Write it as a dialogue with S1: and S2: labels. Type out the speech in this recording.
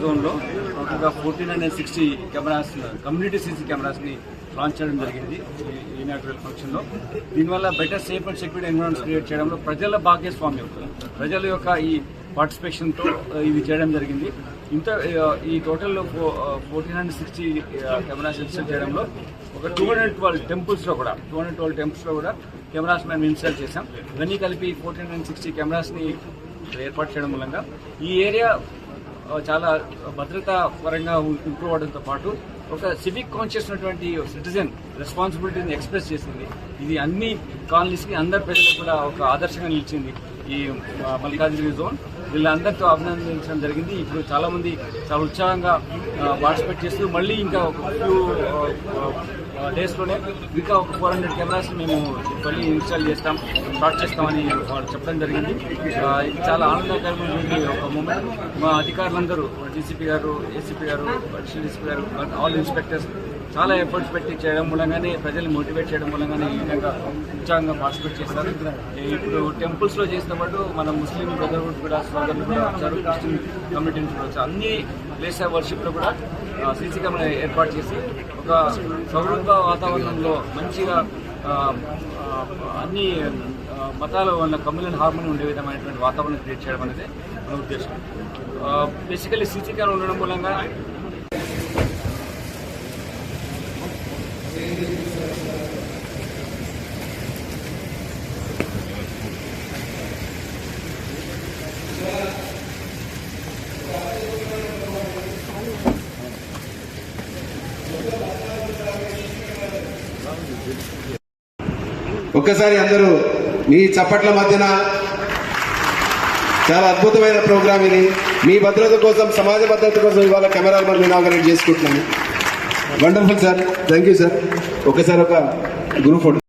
S1: జోన్లో ఒక fourteen hundred sixty cameras community CC కెమెరాస్ని launch చేయడం జరిగింది ఈ ఇనాగ్రల్ ఫంక్షన్లో. దీనివల్ల better safe and security environment create చేయడంలో ప్రజల భాగస్వామ్యం ప్రజల యొక్క ఈ పార్టిసిపేషన్తో ఇది చేయడం జరిగింది. ఇంత ఈ total fourteen hundred sixty cameras install చేయడంలో ఒక టూ హండ్రెడ్ ట్వెల్వ్ టెంపుల్స్లో కూడా టూ హండ్రెడ్ ట్వెల్వ్ టెంపుల్స్లో కూడా కెమెరాస్ మేము ఇన్స్టాల్ చేసాం ఇవన్నీ కలిపి ఫోర్టీన్ హండ్రెడ్ సిక్స్టీ కెమెరాస్ని ఏర్పాటు చేయడం మూలంగా ఈ ఏరియా చాలా భద్రతా పరంగా ఇంప్రూవ్ అవడంతో పాటు ఒక సివిక్ కాన్షియస్ ఉన్నటువంటి సిటిజన్ రెస్పాన్సిబిలిటీని ఎక్స్ప్రెస్ చేసింది. ఇది అన్ని కాలనీస్కి అందరి ప్రజలకు కూడా ఒక ఆదర్శంగా నిలిచింది ఈ మల్లికార్జున జోన్ వీళ్ళందరితో అభినందించడం జరిగింది. ఇప్పుడు చాలామంది చాలా ఉత్సాహంగా పార్టిసిపేట్ చేస్తూ మళ్ళీ ఇంకా ఒక ఫ్యూ డేస్లోనే ఇంకా ఒక ఫోర్ హండ్రెడ్ కెమెరాస్ మేము మళ్ళీ ఇన్స్టాల్ చేస్తాం స్టార్ట్ చేస్తామని వాళ్ళు చెప్పడం జరిగింది. ఇది చాలా ఆనందకరమైనటువంటి ఒక మూమెంట్ మా అధికారులందరూ డీసీపీ గారు ఏసీపీ గారు అడిషనల్ డీసీపీ గారు ఆల్ ఇన్స్పెక్టర్స్ చాలా ఎఫర్ట్స్ పెట్టి చేయడం మూలంగానే ప్రజల్ని మోటివేట్ చేయడం మూలంగానే ఈ విధంగా ఉత్సాహంగా పార్టిసిపేట్ చేస్తారు ఇప్పుడు టెంపుల్స్లో చేసిన పాటు మన ముస్లిం బ్రదర్హుడ్ కూడా సోదరులు కూడా వచ్చారు క్రిస్టియన్ కమ్యూనిటీ నుంచి కూడా వచ్చారు అన్ని ప్లేస్ ఆఫ్ వర్షిప్లో కూడా సీసీ కెమెరా ఏర్పాటు చేసి ఒక సౌరభ వాతావరణంలో మంచిగా అన్ని మతాల వల్ల కమ్యూనల్ హార్మోని ఉండే విధమైనటువంటి వాతావరణం క్రియేట్ చేయడం అనేది మన ఉద్దేశం. బేసికలీ సీసీ కెమెరా ఉండడం మూలంగా
S2: ఒక్కసారి అందరూ మీ చప్పట్ల మధ్యన చాలా అద్భుతమైన ప్రోగ్రామ్ ఇది. మీ భద్రత కోసం సమాజ భద్రత కోసం ఇవాళ కెమెరాలు మనం ఇనాగరేట్ చేసుకుంటున్నాను wonderful sir thank you sir ఒకసారి ఒక గ్రూప్ ఫోటో